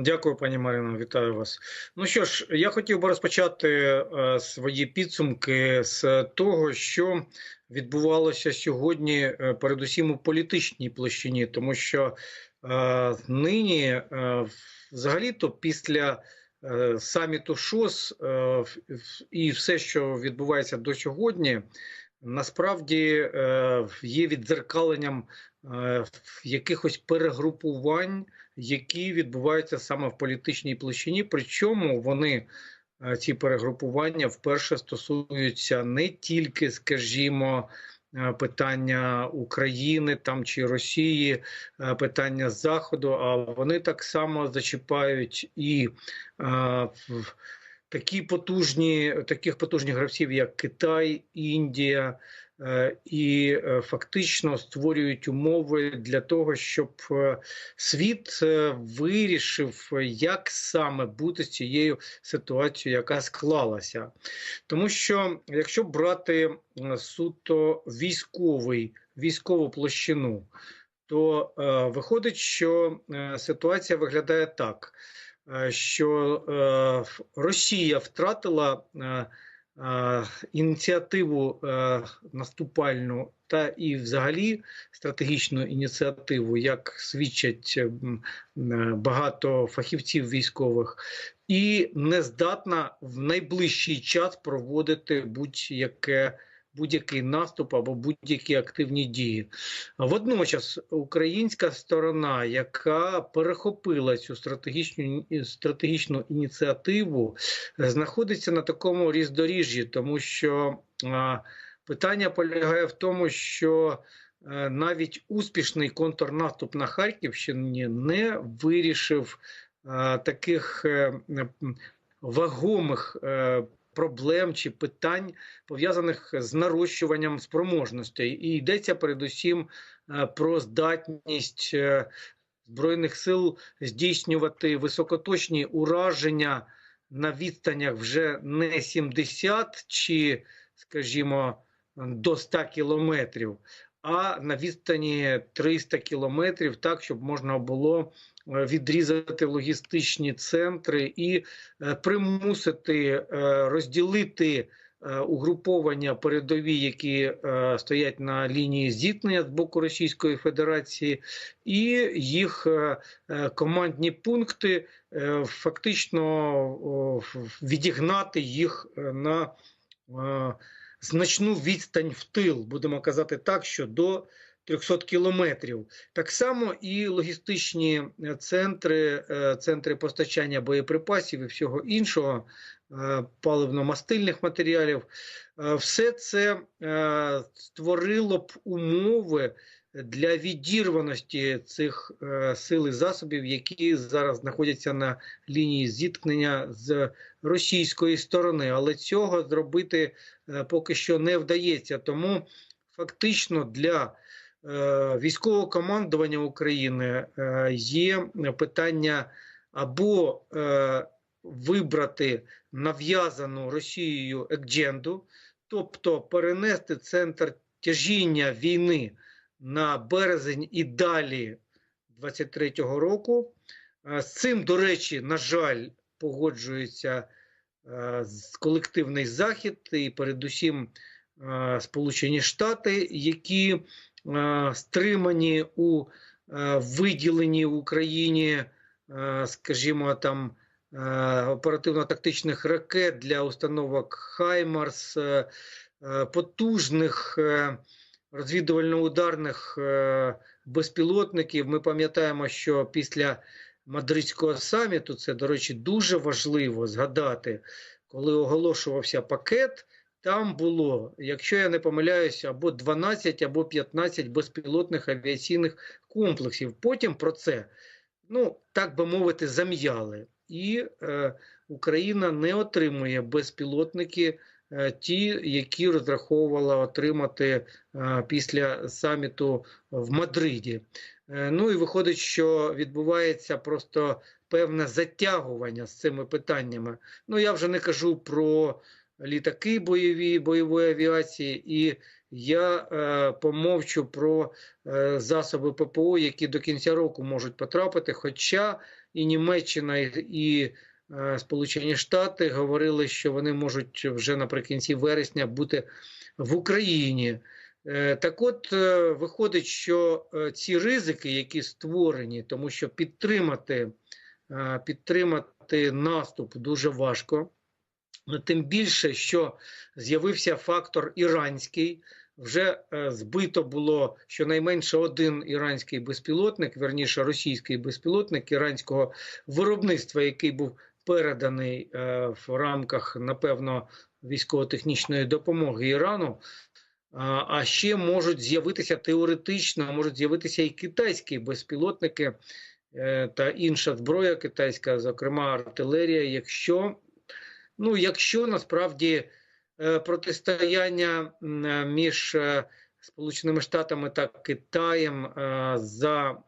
Дякую, пані Марино, вітаю вас. Ну що ж, я хотів би розпочати е, свої підсумки з того, що відбувалося сьогодні, е, передусім у політичній площині, тому що е, нині, взагалі-то, після саміту ШОС і все, що відбувається до сьогодні, насправді є віддзеркаленням якихось перегрупувань які відбуваються саме в політичній площині. Причому вони е, ці перегрупування вперше стосуються не тільки, скажімо, е, питання України там чи Росії, е, питання Заходу, а вони так само зачіпають і е, такі потужні, таких потужних гравців, як Китай, Індія. е, І е, фактично створюють умови для того, щоб е, світ вирішив, як саме бути з цією ситуацією, яка склалася. Тому що якщо брати суто військовий, військову площину, то виходить, що ситуація виглядає так, що е, Росія втратила. е, е, Ініціативу е, наступальну та і, взагалі, стратегічну ініціативу, як свідчать е, багато фахівців військових, і не здатна в найближчий час проводити будь-яке. Будь-який наступ або будь-які активні дії. Водночас українська сторона, яка перехопила цю стратегічну стратегічну ініціативу, знаходиться на такому різдоріжжі, тому що а, питання полягає в тому, що е, навіть успішний контрнаступ на Харківщині не вирішив е, таких е, м, вагомих е, проблем чи питань, пов'язаних з нарощуванням спроможностей. І йдеться передусім е, про здатність е, Збройних сил здійснювати високоточні ураження на відстанях вже не 70 чи, скажімо, до 100 кілометрів, а на відстані 300 кілометрів, так, щоб можна було відрізати логістичні центри і е, примусити е, розділити е, угруповання передові, які е, стоять на лінії зіткнення з боку Російської Федерації, і їх е, е, командні пункти е, фактично відігнати їх е, на е, значну відстань в тил, будемо казати так, що до 300 кілометрів. Так само і логістичні е, центри, е, центри постачання боєприпасів і всього іншого, е, паливно-мастильних матеріалів, все це створило б умови для відірваності цих сил і засобів, які зараз знаходяться на лінії зіткнення з російської сторони, але цього зробити поки що не вдається. Тому фактично для військового командування України е, є питання або е, вибрати нав'язану Росією екдженду, тобто перенести центр тяжіння війни на березень і далі 23-го року. Е, З цим, до речі, на жаль, погоджується е, колективний захід і передусім е, Сполучені Штати, які е, стримані у е, виділенні Україні, е, скажімо, там е, оперативно-тактичних ракет для установок Хаймарс, е, е, потужних е, розвідувально-ударних е, безпілотників. Ми пам'ятаємо, що після Мадридського саміту, це, до речі, дуже важливо згадати, коли оголошувався пакет. Там було, якщо я не помиляюся, або 12, або 15 безпілотних авіаційних комплексів. Потім про це, ну так би мовити, зам'яли. І е, Україна не отримує безпілотники, е, ті, які розраховувала отримати е, після саміту в Мадриді. Е, ну і виходить, що відбувається просто певне затягування з цими питаннями. Ну я вже не кажу про літаки бойові бойової авіації, і я е, помовчу про е, засоби ППО, які до кінця року можуть потрапити. Хоча і Німеччина, і, і Сполучені Штати говорили, що вони можуть вже наприкінці вересня бути в Україні. Так от виходить, що ці ризики, які створені, тому що підтримати підтримати наступ дуже важко. Тим більше, що з'явився фактор іранський. Вже е, збито було щонайменше один іранський безпілотник, верніше російський безпілотник іранського виробництва, який був переданий е, в рамках, напевно, військово-технічної допомоги Ірану. А ще можуть з'явитися теоретично, можуть з'явитися і китайські безпілотники е, та інша зброя китайська, зокрема артилерія, якщо Ну, якщо насправді е, протистояння е, між е, Сполученими Штатами та Китаєм за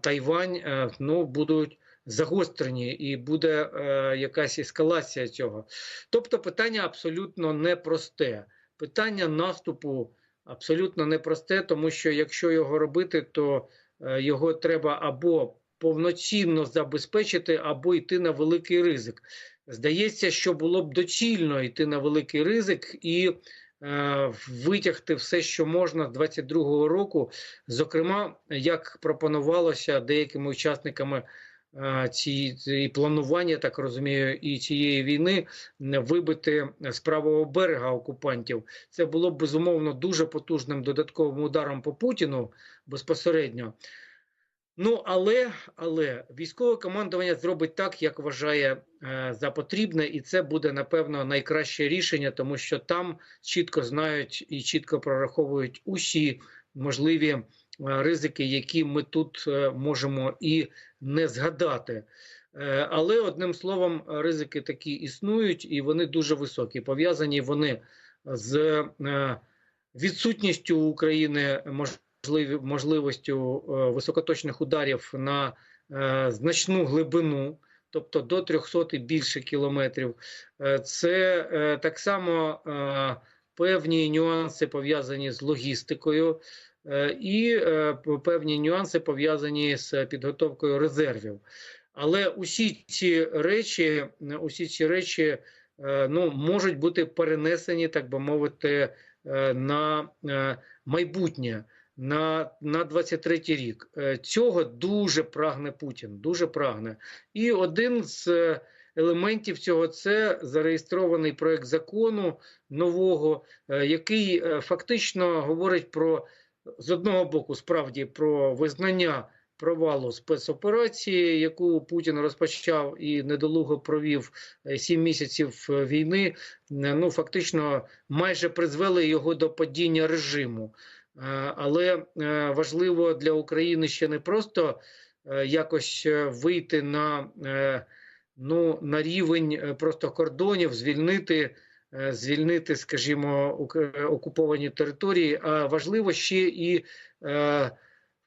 Тайвань ну, будуть загострені і буде якась ескалація цього. Тобто питання абсолютно непросте. Питання наступу абсолютно непросте, тому що якщо його робити, то його треба або повноцінно забезпечити, або йти на великий ризик. Здається, що було б доцільно йти на великий ризик і е, витягти все, що можна з 22-го року. Зокрема, як пропонувалося деякими учасниками е, цієї планування, так розумію, і цієї війни вибити з правого берега окупантів. Це було б безумовно дуже потужним додатковим ударом по Путіну безпосередньо. Ну, але але військове командування зробить так, як вважає е, за потрібне, і це буде напевно найкраще рішення, тому що там чітко знають і чітко прораховують усі можливі е, ризики, які ми тут е, можемо і не згадати. Е, але одним словом, ризики такі існують, і вони дуже високі. Пов'язані вони з е, відсутністю України можливості можливістю е, високоточних ударів на е, значну глибину, тобто до 300 і більше кілометрів. Е, це так само певні нюанси пов'язані з логістикою. І певні нюанси пов'язані з підготовкою резервів. Але усі ці речі, усі ці речі ну, можуть бути перенесені, так би мовити, на майбутнє на на 23-й рік. Е, цього дуже прагне Путін. Дуже прагне. І один з е, елементів цього це зареєстрований проект закону нового, е, який фактично говорить про з одного боку, справді про визнання. Провалу спецоперації, яку Путін розпочав і недолуго провів сім місяців війни, ну фактично майже призвели його до падіння режиму. Е, але е, важливо для України ще не просто е, якось вийти на ну, на рівень просто кордонів, звільнити, звільнити, скажімо, окуповані території, а важливо ще і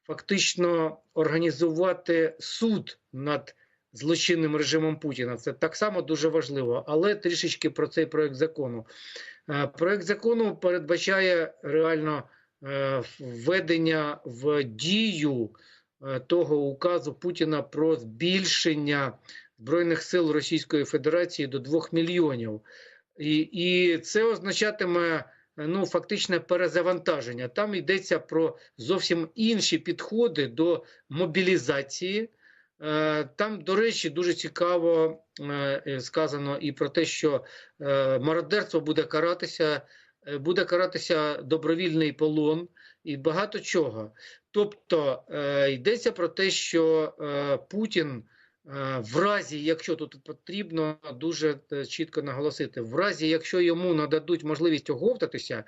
фактично організувати суд над злочинним режимом Путіна. Це так само дуже важливо, але трішечки про цей проект закону. Проект закону передбачає реально. Е, введення в дію е, того указу Путіна про збільшення збройних сил Російської Федерації до 2 мільйонів, і і це означатиме ну фактичне перезавантаження. Там йдеться про зовсім інші підходи до мобілізації. Е, там, до речі, дуже цікаво сказано і про те, що мародерство буде каратися Е, буде каратися добровільний полон і багато чого. Тобто е, йдеться про те, що е, Путін. В разі, якщо тут потрібно дуже чітко наголосити, в разі, якщо йому нададуть можливість оговтатися,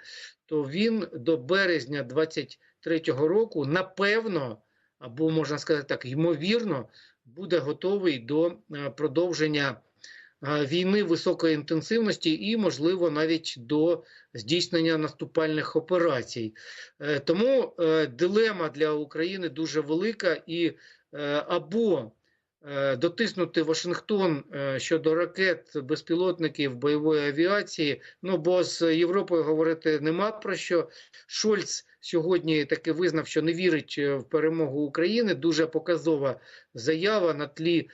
то він до березня 23-го року напевно, або можна сказати так, ймовірно, буде готовий до продовження війни високої інтенсивності і, можливо, навіть до здійснення наступальних операцій. Е, тому е, дилема для України дуже велика і е, або е, дотиснути Вашингтон е, щодо ракет, безпілотників, бойової авіації. Ну бо з Європою говорити нема про що. Шольц сьогодні таки визнав, що не вірить е, в перемогу України. Дуже показова заява на тлі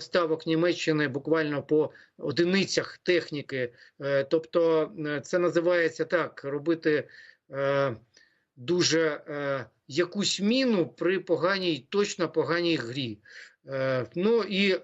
поставок Німеччини буквально по одиницях техніки. Е, Тобто, е, це називається так: робити е, дуже якусь міну при поганій, точно поганій грі. Ну і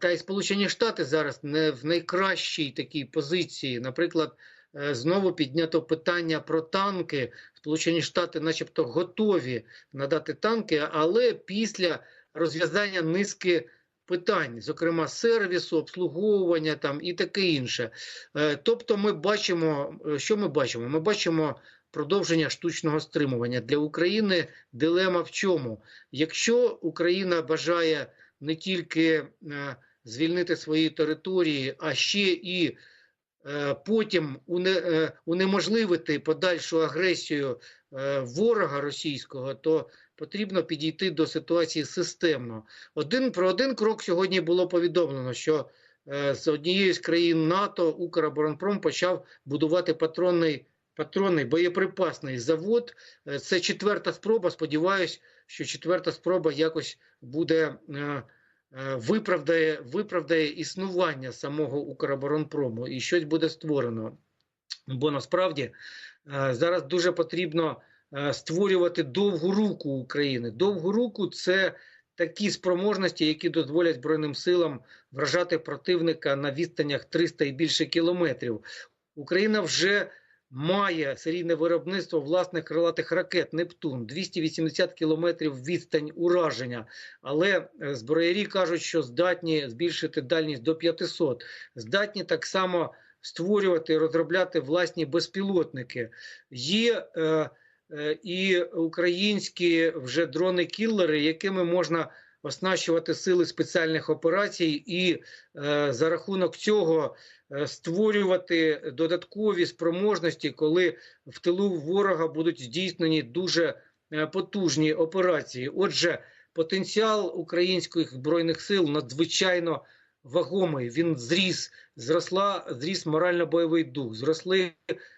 та й Сполучені Штати зараз не в найкращій такій позиції. Наприклад, знову піднято питання про танки. Сполучені Штати, начебто, готові надати танки, але після розв'язання низки питань, зокрема сервісу, обслуговування там і таке інше. Е, Тобто, ми бачимо, е, що ми бачимо? Ми бачимо продовження штучного стримування для України. Дилема в чому? Якщо Україна бажає не тільки е, звільнити свої території, а ще і потім унеможливити подальшу агресію ворога російського, то потрібно підійти до ситуації системно. Один про один крок сьогодні було повідомлено, що е, з однієї з країн НАТО Укроборонпром почав будувати патронний. Патронний боєприпасний завод. Е, Це четверта спроба. Сподіваюсь, що четверта спроба якось буде е, виправдає, виправдає існування самого Укроборонпрому і щось буде створено. Бо насправді зараз дуже потрібно створювати довгу руку України. Довгу руку це такі спроможності, які дозволять Збройним силам вражати противника на відстанях 300 і більше кілометрів. Україна вже має серійне виробництво власних крилатих ракет Нептун 280 кілометрів відстань ураження. Але е, зброярі кажуть, що здатні збільшити дальність до 500. Здатні так само створювати і розробляти власні безпілотники. Є е, е, і українські вже дрони-кіллери, якими можна оснащувати сили спеціальних операцій, і е, за рахунок цього е, створювати додаткові спроможності, коли в тилу ворога будуть здійснені дуже е, потужні операції. Отже, потенціал українських збройних сил надзвичайно вагомий. Він зріс, зросла, зріс морально-бойовий дух, зросли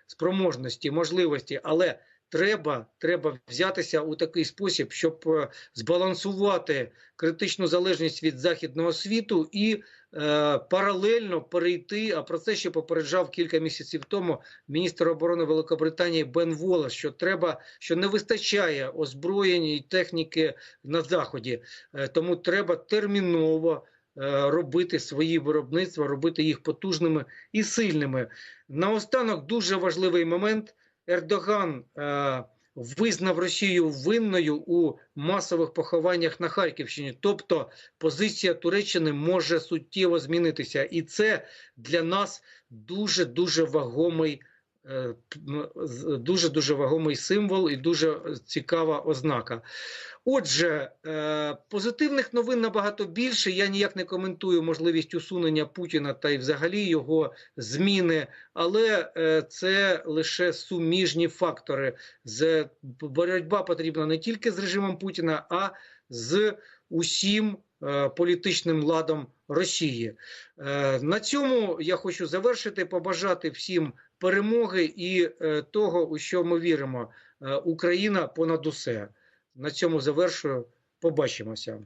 спроможності, можливості, але треба, треба взятися у такий спосіб, щоб е, збалансувати критичну залежність від західного світу і е, паралельно перейти. А про це ще попереджав кілька місяців тому міністр оборони Великобританії Бен Волес, що треба, що не вистачає озброєння і техніки на заході, е, тому треба терміново. е, Робити свої виробництва, робити їх потужними і сильними. Наостанок дуже важливий момент. Ердоган е, визнав Росію винною у масових похованнях на Харківщині. Тобто позиція Туреччини може суттєво змінитися, і це для нас дуже дуже вагомий. Дуже дуже вагомий символ і дуже цікава ознака. Отже, е, позитивних новин набагато більше. Я ніяк не коментую можливість усунення Путіна та й взагалі його зміни, але е, це лише суміжні фактори. Боротьба потрібна не тільки з режимом Путіна, а з усім е, політичним ладом Росії. На цьому я хочу завершити, побажати всім перемоги і того, у що ми віримо. Україна понад усе. На цьому завершую. Побачимося.